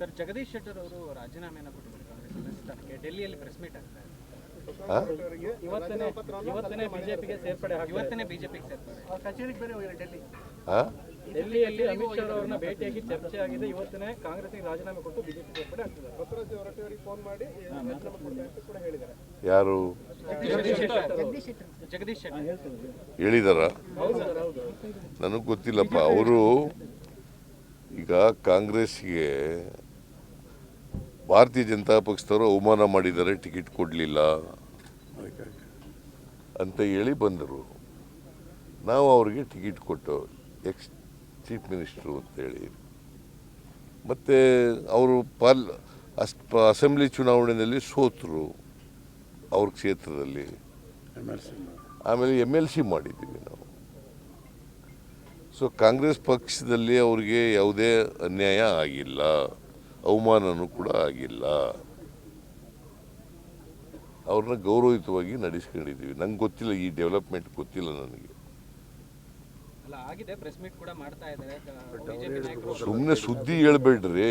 Sir Jagadish Shettar ಅವರು ರಾಜೀನಾಮೆಯನ್ನು ಕೊಟ್ಟಿದ್ದಾರೆ ಕಾಂಗ್ರೆಸ್ ಸದಸ್ಯತ್ವಕ್ಕೆ ಡೆಲ್ಲಿಯಲ್ಲಿ ಪ್ರೆಸ್ ಮೀಟ್ ಆಗ್ತಾರೆ ಹಾ? ಇವತ್ತನೇ ಇವತ್ತನೇ ಬಿಜೆಪಿಗೆ ಸೇರ್ಪಡೆ ಇವತ್ತನೇ ಬಿಜೆಪಿಗೆ ಸೇರ್ಪಡೆ ಕಚೇರಿಗೆ ಬೇರೆ ಹೋಗಿದ್ದಾರೆ ಡೆಲ್ಲಿ. ಡೆಲ್ಲಿಯಲ್ಲಿ ಅಮಿತ್ ಶಾ ಅವರನ್ನ ಭೇಟಿಯಾಗಿ ಚರ್ಚೆ ಆಗಿದೆ. ಇವತ್ತನೇ ಕಾಂಗ್ರೆಸ್ಗೆ ರಾಜೀನಾಮೆ ಕೊಟ್ಟು ಬಿಜೆಪಿ ಸೇರ್ಪಡೆ ಆಗ್ತಿದ್ದಾರೆ ಬಸವರಾಜ ಹೊರಟ್ಟಿಯವರಿಗೆ ಫೋನ್ ಮಾಡಿ ಕೂಡ ಹೇಳಿದ್ದಾರೆ. ಯಾರು? ಜಗದೀಶ್ ಶೆಟ್ಟರ್ ಹೇಳಿದಾರ? ಹೌದು ಸರ್ ಹೌದು. ನನಗೆ ಗೊತ್ತಿಲ್ಲಪ್ಪ. ಅವರು ಈಗ ಕಾಂಗ್ರೆಸ್ಗೆ ಭಾರತೀಯ ಜನತಾ ಪಕ್ಷದವರು ಅವಮಾನ ಮಾಡಿದ್ದಾರೆ, ಟಿಕೆಟ್ ಕೊಡಲಿಲ್ಲ ಅಂತ ಹೇಳಿ ಬಂದರು. ನಾವು ಅವರಿಗೆ ಟಿಕೆಟ್ ಕೊಟ್ಟು ಎಕ್ಸ್ ಚೀಫ್ ಮಿನಿಸ್ಟ್ರು ಅಂತೇಳಿ ಮತ್ತು ಅವರು ಪಾಲ್, ಅಸ್, ಅಸೆಂಬ್ಲಿ ಚುನಾವಣೆಯಲ್ಲಿ ಸೋತರು ಅವ್ರ ಕ್ಷೇತ್ರದಲ್ಲಿ. ಆಮೇಲೆ ಎಂ ಎಲ್ ಸಿ ಮಾಡಿದ್ದೀವಿ ನಾವು. ಸೊ ಕಾಂಗ್ರೆಸ್ ಪಕ್ಷದಲ್ಲಿ ಅವ್ರಿಗೆ ಯಾವುದೇ ಅನ್ಯಾಯ ಆಗಿಲ್ಲ. ಅವಮಾನನೂ ಕೂಡ ಆಗಿಲ್ಲ ಅವ್ರನ್ನ ಗೌರವಯುತವಾಗಿ ನಡೆಸ್ಕೊಂಡಿದ್ದೀವಿ ನಂಗೆ ಗೊತ್ತಿಲ್ಲ ಈ ಡೆವಲಪ್ಮೆಂಟ್ ಗೊತ್ತಿಲ್ಲ ನನಗೆ ಅಲ್ಲ ಆಗಿದೆ ಪ್ರೆಸ್ ಮೀಟ್ ಕೂಡ ಮಾಡ್ತಾ ಇದ್ದಾರೆ ಬಿಜೆಪಿ ನಾಯಕರು ಸುಮ್ಮನೆ ಸುದ್ದಿ ಹೇಳ್ಬೇಡ್ರಿ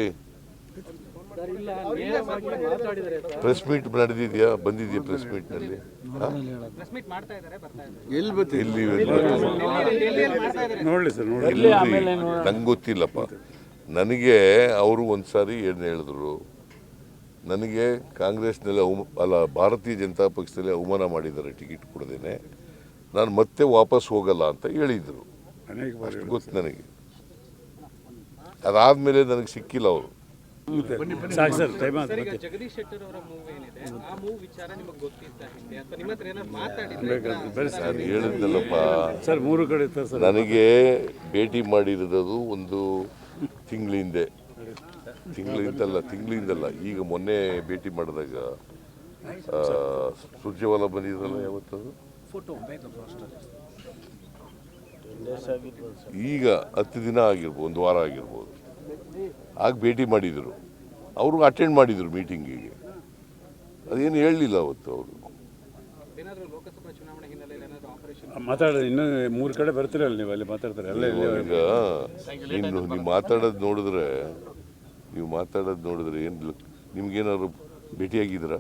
ಪ್ರೆಸ್ ಮೀಟ್ ನಡೆದಿದ್ಯಾ ಬಂದಿದ್ಯಾ ಪ್ರೆಸ್ ಮೀಟ್ನಲ್ಲಿ ಇದ್ದಾರೆ ಬರ್ತಾ ಇದ್ದಾರೆ ಎಲ್ಲಿ ಬರ್ತೀವಿ ಎಲ್ಲಿ ಮಾಡ್ತಾ ಇದ್ದಾರೆ ನೋಡಲಿ ಸರ್ ಎಲ್ಲಿ ನಂಗೆ ಗೊತ್ತಿಲ್ಲಪ್ಪ ನನಗೆ ಅವರು ಒಂದ್ಸಾರಿ ಏನು ಹೇಳಿದ್ರು ನನಗೆ ಕಾಂಗ್ರೆಸ್ನಲ್ಲಿ ಅವಮ ಅಲ್ಲ ಭಾರತೀಯ ಜನತಾ ಪಕ್ಷದಲ್ಲಿ ಅವಮಾನ ಮಾಡಿದ್ದಾರೆ ಟಿಕೆಟ್ ಕೊಡದೇನೆ ನಾನು ಮತ್ತೆ ವಾಪಸ್ ಹೋಗಲ್ಲ ಅಂತ ಹೇಳಿದರು. ಗೊತ್ತು ನನಗೆ. ಅದಾದಮೇಲೆ ನನಗೆ ಸಿಕ್ಕಿಲ್ಲ ಅವರು. ಸಾಕು sir time sir Jagadish Shettar ಅವರ ಮೂವ್ ಏನಿದೆ? ಆ ಮೂವ್ ವಿಚಾರ ನಿಮಗೆ ಗೊತ್ತಿತ್ತ ಹಿಂದೆ? ಅಥವಾ ನಿಮ್ಮ ಹತ್ರ ಏನಾದ್ರು ಮಾತಾಡಿದ್ರೆ? ಬೇರೆ ಸರ್ ಹೇಳಿದ್ನಲ್ಲಪ್ಪ ಸರ್ ಮೂರು ಕಡೆ ಸರ್? ನನಗೆ ಭೇಟಿ ಮಾಡಿರೋದು ಒಂದು ತಿಂಗಳಿಂದೆ. ತಿಂಗಳಿಂದಲ್ಲ ತಿಂಗಳಿಂದಲ್ಲ. ಈಗ ಮೊನ್ನೆ ಭೇಟಿ ಮಾಡಿದಾಗ ಆ, ಬಂದಿದ್ದಲ್ಲ ಬಂದಿದ್ರಲ್ಲ ಯಾವತ್ತದು? ಈಗ ಹತ್ತು ದಿನ ಆಗಿರ್ಬೋದು ಒಂದು ವಾರ ಆಗಿರ್ಬೋದು. ಆಗ ಭೇಟಿ ಮಾಡಿದರು. ಅವರು ಅಟೆಂಡ್ ಮಾಡಿದರು ಮೀಟಿಂಗಿಗೆ ಅದೇನು ಹೇಳಲಿಲ್ಲ ಅವತ್ತು ಅವರು. ಮಾತಾಡೋದು ಇನ್ನೂ ಮೂರು ಕಡೆ ಬರ್ತೀರಲ್ಲ ನೀವು ಅಲ್ಲಿ ಮಾತಾಡ್ತಾರೆ. ಅಲ್ಲೇ ಈಗ ಇನ್ನು ನೀವು ಮಾತಾಡೋದು ನೋಡಿದ್ರೆ ನೀವು ಮಾತಾಡೋದು ನೋಡಿದ್ರೆ ಏನು ನಿಮ್ಗೇನಾದ್ರು ಭೇಟಿಯಾಗಿದ್ದೀರಾ?